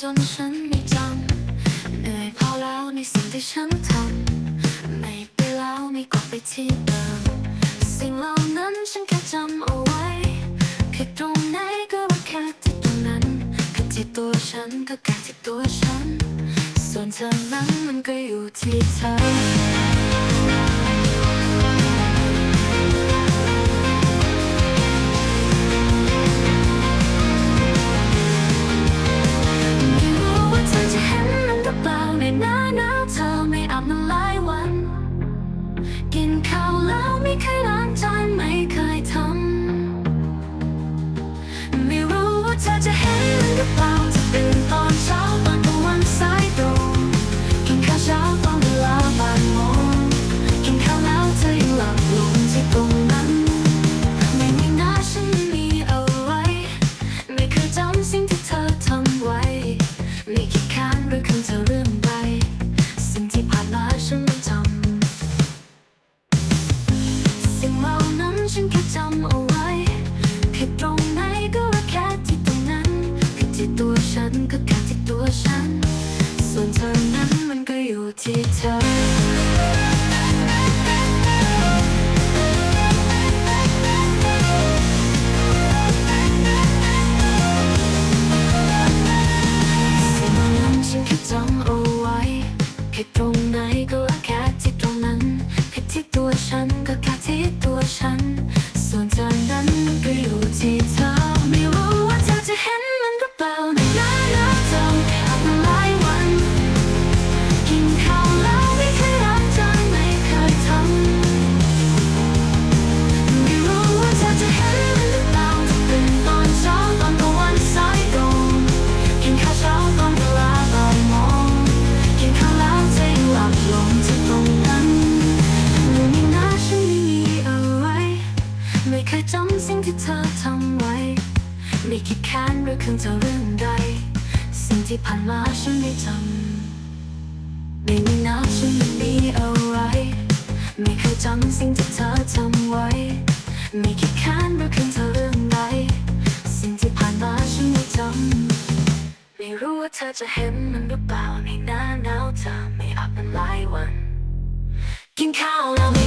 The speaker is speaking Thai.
จนฉันไม่จำเหนื่อยพอแล้วในสิ่งที่ฉันทำไม่ไปแล้วไม่กลับไปที่เดิมสิ่งเหล่านั้นฉันแค่จำเอาไว้แค่ตรงไหนก็ว่าแค่ที่ตรงนั้นแค่ที่ตัวฉันก็แค่ที่ตัวฉัน ส่วนเธอนั้นมันก็อยู่ที่เธอ แล้ ที่ตัวฉันก็แค่ที่ตัวฉัน ส่วนเธอนั้นมันก็อยู่ที่เธอสิ่งนั้นฉันแค่จำเอาไว้แค่ตรงไหนก็แค่ที่ตรงนั้นแค่ที่ตัวฉันก็แค่ที่ตัวฉัน ส่วนเธอนั้นก็อยู่ที่ คยจำสิ่งที่เธอทำไว้ ไม่คิดแค้นหรือคืนเธอเรื่องใด สิ่งที่ผ่านมาฉันไม่จำไม่มีหน้าฉันไม่มีอะไรไม่เคยจำสิ่งที่เธอทำไว้ ไม่คิดแค้นหรือคืนเธอเรื่องใด สิ่งที่ผ่านมาฉันไม่จำไม่รู้ว่าเธอจะเห็นมันหรือเปล่าในหน้าหนาวเธอไม่อาบมันหลายวันกินข้าวแล้วไม่